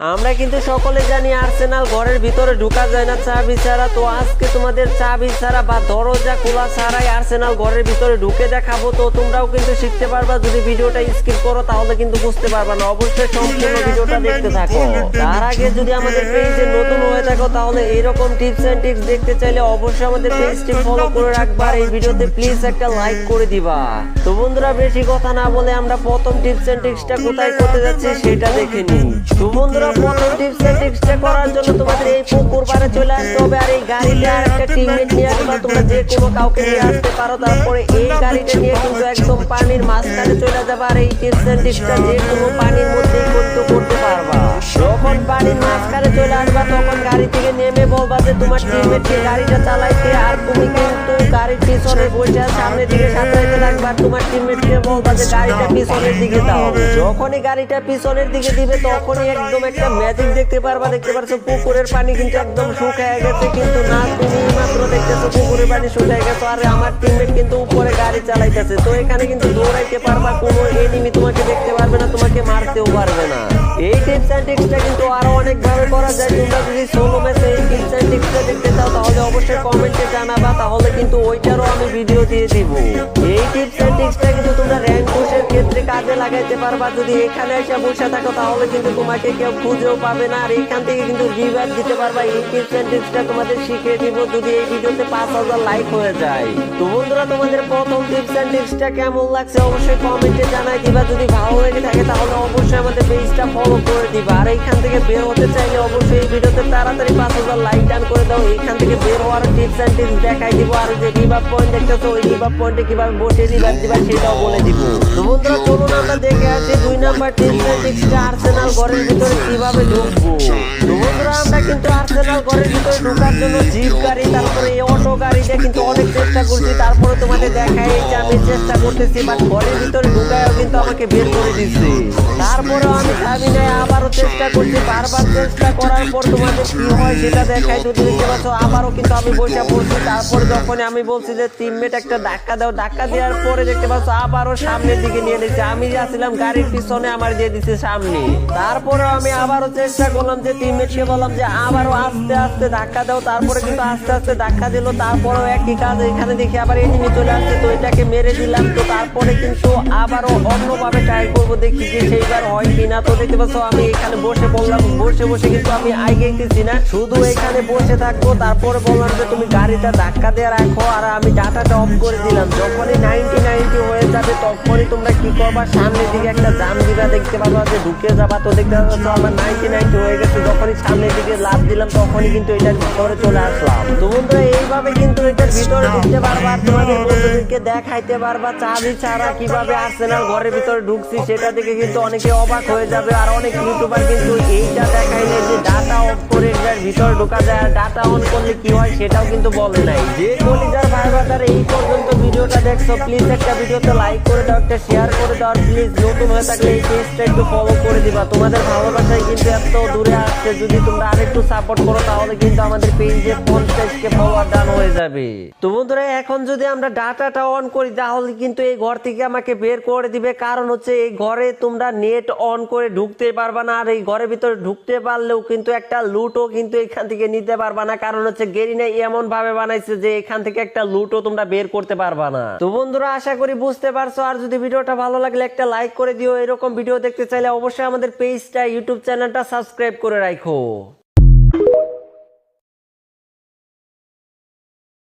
আমরা কিন্তু সকলে জানি আর্সেনাল ঘরের ভিতরে ঢুকা যায় না চাবি ছাড়া। তো আজকে তোমাদের চাবি ছাড়া বা দরজা খোলা ছাড়াই আর্সেনাল ঘরের ভিতরে ঢুকে দেখাবো। তো তোমরাও কিন্তু শিখতে পারবা। যদি ভিডিওটা স্কিপ করো তাহলে কিন্তু বুঝতে পারবা না। অবশ্যই সম্পূর্ণ ভিডিওটা দেখতে থাকো। তার আগে যদি আমাদের পেজে নতুন হয়ে থাকো তাহলে এরকম টিপস এন্ড ট্রিক্স দেখতে চাইলে অবশ্যই আমাদের পেজটি ফলো করে রাখবা। আর এই ভিডিওতে প্লিজ একটা লাইক করে দিবা। তো বন্ধুরা বেশি কথা না বলে আমরা প্রথম টিপস এন্ড ট্রিক্সটা কোথায় করতে যাচ্ছি সেটা দেখে নিই। তো বন্ধুরা প্রথম টিপস এন্ড করার জন্য তোমাদের এই পুকুর পাড়ে চলে আসতে হবে। আর এই গাড়িটা আর একটা টিমমেট নিয়ে আসবা। তোমরা যে কোনো কাউকে নিয়ে আসতে পারো। তারপরে এই গাড়িটা নিয়ে কিন্তু একদম পানির মাঝখানে চলে যাবে। আর এই টিপস এন্ড যে কোনো পানির মধ্যেই কিন্তু করতে পারবা। যখন পানির মাঝখানে চলে আসবা তখন গাড়ি থেকে নেমে বলবা যে তোমার টিমমেটকে গাড়িটা চালাইতে আর তুমি কিন্তু গাড়ির পিছনে বসে সামনের দিকে সাঁতরাইতে লাগবা আর তোমার টিমমেটকে বলবা যে গাড়িটা পিছনের দিকে দাও। যখনই গাড়িটা পিছনের দিকে দিবে তখনই একদম একটা ম্যাজিক দেখতে পারবা দেখতে পারছ পুকুরের পানি কিন্তু একদম শুকায় গেছে কিন্তু না তুমি মাত্র দেখতেছো পুকুরের পানি শুকায় গেছে আর আমার টিমমেট কিন্তু উপরে গাড়ি চালাইতেছে। তো এখানে কিন্তু দৌড়াইতে পারবা কোনো এনিমি তোমাকে দেখতে পারবে না তোমাকে মারতেও পারবে না। এই টিপস এন্ড ট্রিক্সটা কিন্তু আরও অনেক ভাবে করা যায় তোমরা যদি সোলো ম্যাচে এই টিপস এন্ড ট্রিক্সটা দেখতে অবশ্যই কমেন্টে জানাবা তাহলে কিন্তু ওইটারও আমি ভিডিও দিয়ে দিব। টিপস এন্ড ট্রিক্সটা কিন্তু তোমরা? র্যাঙ্ক পুশের ক্ষেত্রে কাজে লাগাইতে পারবা। যদি এখানে এসে বসে থাকো, তাহলে কিন্তু তোমাকে কেউ খুঁজেও পাবে না। আর এখান থেকে কিন্তু রিভার দিতে পারবা। এই টিপস এন্ড ট্রিক্সটা তোমাদের শিখিয়ে দিব। যদি এই ভিডিওতে পাঁচ হাজার লাইক হয়ে যায়। তো বন্ধুরা, তোমাদের প্রথম টিপস এন্ড ট্রিক্সটা কেমন লাগছে অবশ্যই কমেন্টে জানাই দিবা। যদি ভালো লেগে থাকে, তাহলে অবশ্যই আমাদের পেজটা ফলো করে দিবা। আর এইখান থেকে বের হতে চাইলে অবশ্যই এই ভিডিওতে তাড়াতাড়ি পাঁচ হাজার লাইক ডান করে দাও। এইখান থেকে বের হওয়ার টিপস এন্ড ট্রিক্স দেখাই দিব। আর যে রিভার পয়েন্ট দেখতেছো, ওই রিভার পয়েন্টে কীভাবে বসে আর্সেনাল ঘরের ভিতরে কীভাবে কিন্তু আর্সেনাল ঘরের ভিতরে ঢোকার জন্য জিপ গাড়ি, তারপরে এই অটো গাড়িটা কিন্তু অনেক চেষ্টা করছি। তারপরে তোমাদের দেখাই যে আমি চেষ্টা করতেছি বাট ঘরের ভিতরে ঢুকায়ও কিন্তু আমাকে বের করে দিচ্ছে তারপরেও আমি থামি নাই, আবারও চেষ্টা করছি, বারবার চেষ্টা করার পর তোমাদের কি হয় সেটা দেখাই যদি দেখতে পাচ্ছ, আবারও কিন্তু আমি বসে পড়ছি। তারপরে যখন আমি বলছি যে টিমমেট একটা ধাক্কা দাও। ধাক্কা দেওয়ার পরে দেখতে পাচ্ছ, আবারও সামনের দিকে নিয়ে নিচ্ছে। আমি যাচ্ছিলাম গাড়ির পিছনে, আমার দিয়ে দিচ্ছে সামনে। তারপরেও আমি আবারও চেষ্টা করলাম যে তিন টিমমেটকে বললাম যে, আবারও আস্তে আস্তে ধাক্কা দাও। তারপরে কিন্তু আস্তে আস্তে ধাক্কা দিল। তারপরেও একই কাজ এখানে দেখি আবার এনিমি চলে আসছে। তো এটাকে মেরে দিলাম। তো তারপরে কিন্তু আবারও অন্যভাবে ট্রাই করব দেখি যে সেইবার হয় কিনা। তো দেখতে পাচ্ছ, আমি এখানে বসে বললাম, বসে বসে কিন্তু আমি আইগেছি না। শুধু এখানে বসে থাকব, তারপরে বললাম যে তুমি গাড়িটা ধাক্কা দিয়ে রাখো আর আমি ডাটাটা অফ করে দিলাম। যখনই নাইনটি নাইনটি হয়ে যাবে, তখনই তোমরা কি করবা? সামনের দিকে একটা জাম দিবা, দেখতে পাবা যে ঢুকে যাবা। তো দেখতে পাচ্ছ, আমার নাইনটি নাইনটি হয়ে গেছে। যখনই সামনের দিকে লাভ দিলাম, তখনই কিন্তু এটার ভিতরে চলে আসলাম। তো বন্ধুরা, এইভাবে কিন্তু ভিতরে ঢুকতে পারবা তোমাদের বন্ধুদেরকে দেখাইতে পারবা চাবি ছাড়া কীভাবে আর্সেনাল ঘরের ভিতরে ঢুকছি সেটা দেখে কিন্তু অনেকে অবাক হয়ে যাবে। আর অনেক ইউটিউবার কিন্তু এইটা দেখাইলে যে ডাটা অফ করে এটার ভিতরে ঢোকা যায় আর ডাটা অন করলে কি হয় সেটাও কিন্তু বলে নাই। যে কলিজার ভাই বাজার এই পর্যন্ত ভিডিওটা দেখছ প্লিজ একটা ভিডিওতে লাইক করে দাও একটা শেয়ার করে দাও আর প্লিজ নতুন হয়ে থাকলে এই পেজটা একটু ফলো করে দিবা। তোমাদের ভালোবাসায় কিন্তু এত দূরে আসছে যদি তোমরা আরেকটু সাপোর্ট করো তাহলে কিন্তু আমাদের পেজে পঞ্চাশ কে ফলোয়ার ডান হয়ে যাবে। তো বন্ধুরা, এখন যদি আমরা ডাটাটা অন করি, তাহলে কিন্তু এই ঘর থেকে আমাকে বের করে দিবে। কারণ হচ্ছে এই ঘরে তোমরা নেট অন করে ঢুকতে পারবা না, আর এই ঘরের ভিতরে ঢুকতে পারলেও কিন্তু একটা লুটও কিন্তু এখান থেকে নিতে পারবা না। কারণ হচ্ছে গেরিনা এমন ভাবে বানাইছে যে এখান থেকে একটা লুটও তোমরা বের করতে পারবা না। তো বন্ধুরা, আশা করি বুঝতে পারছ। আর যদি ভিডিওটা ভালো লাগলে একটা লাইক করে দিও। এরকম ভিডিও দেখতে চাইলে অবশ্যই আমাদের পেজটা ইউটিউব চ্যানেলটা সাবস্ক্রাইব করে রাখো।